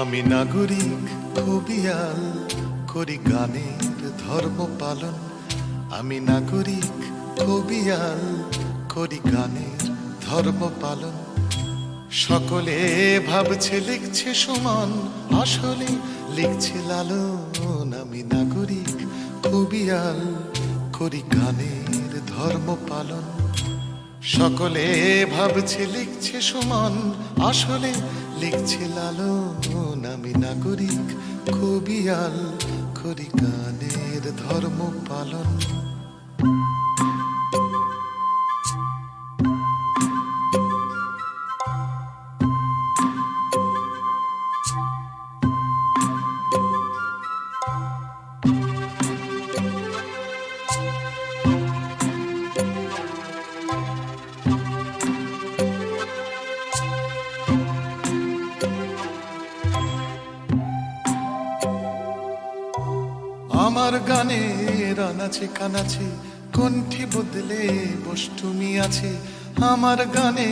আমি নাগরিক কবিয়াল করি গানের ধর্ম পালন। আমি নাগরিক কবিয়াল করি গানের ধর্ম পালন। সকলে ভাবছে, লিখছে সুমন, আসলে লিখছে লালন। আমি নাগরিক কবিয়াল করি গানের ধর্ম পালন। সকলে ভাবছে, লিখছে সুমন, আসলে লিখছে লালন আমি নাগরিক কবিয়াল করি গানের ধর্ম পালন। আমার গানে রানাছে কানাছে কণ্ঠি বদলে বষ্টুমি আছে। আমার গানে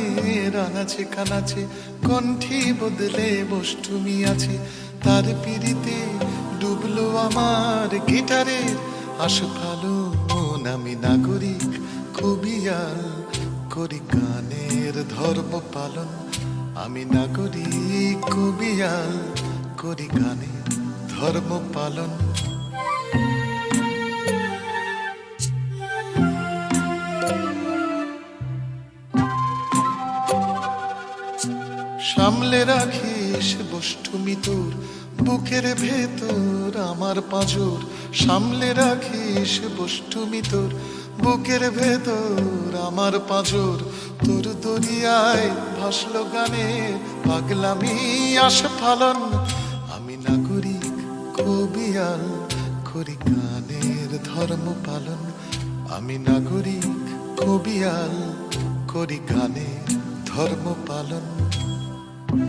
রানাছে কানাছে কণ্ঠি বদলে বষ্টুমি আছে। তার পিড়িতে ডুবলো আমার গিটারে গিটারের আশফালো আমি নাগরিক কবিয়াল করি গানের ধর্ম পালন। আমি নাগরিক কবিয়াল করি গানের ধর্ম পালন। সামলে রাখিস বষ্টুমি তোর বুকের ভেতর আমার পাঁজর। সামলে রাখিস বষ্টুমি তোর বুকের ভেতর আমার পাঁজর। তোর দরিয়ায় ভাসলো গানে পাগলামি আসে ফালন। আমি নাগরিক, কবিয়াল, করি গানের ধর্ম পালন। আমি নাগরিক, কবিয়াল, করি গানের ধর্ম পালন। মানুষ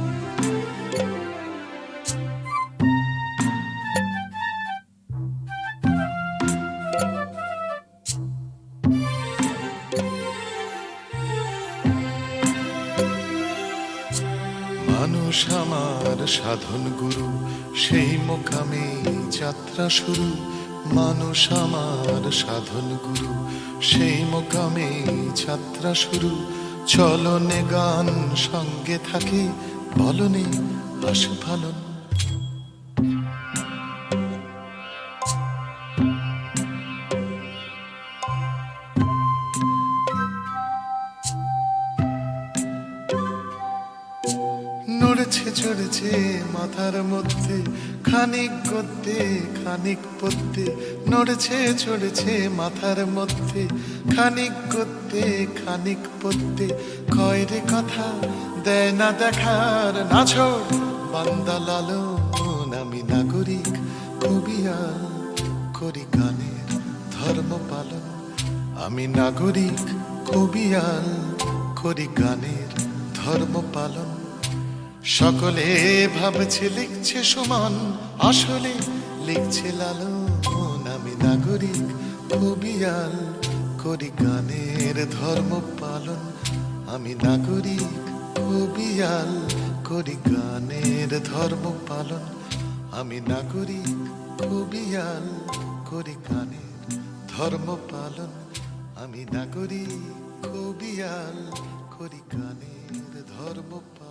আমার সাধন গুরু, সেই মোকামে যাত্রা শুরু। মানুষ আমার সাধন গুরু, সেই মোকামে যাত্রা শুরু। চলনে গান সঙ্গে থাকে বলনে আশু ফালন নড়ছে, চড়ছে মাথার মধ্যে, খানিক গদ্যে, খানিক পদ্যে। নড়ছে, চড়ছে মাথার মধ্যে, খানিক গদ্যে, খানিক পদ্যে। কয়রে কথা দেয় না দেখার নাছর। বান্দা লালন আমি নাগরিক কবিয়াল করি গানের ধর্ম পালন। আমি নাগরিক কবিয়াল করি গানের ধর্ম পালন। সকলে ভাবছে, লিখছে সুমন, আসলে লিখছে লালন। আমি নাগরিক কবিয়াল করি গানের ধর্ম পালন। আমি নাগরিক কবিয়াল করি গানের ধর্ম পালন। আমি নাগরিক কবিয়াল করি গানের ধর্ম পালন। আমি নাগরিক কবিয়াল করি গানের ধর্ম পালন।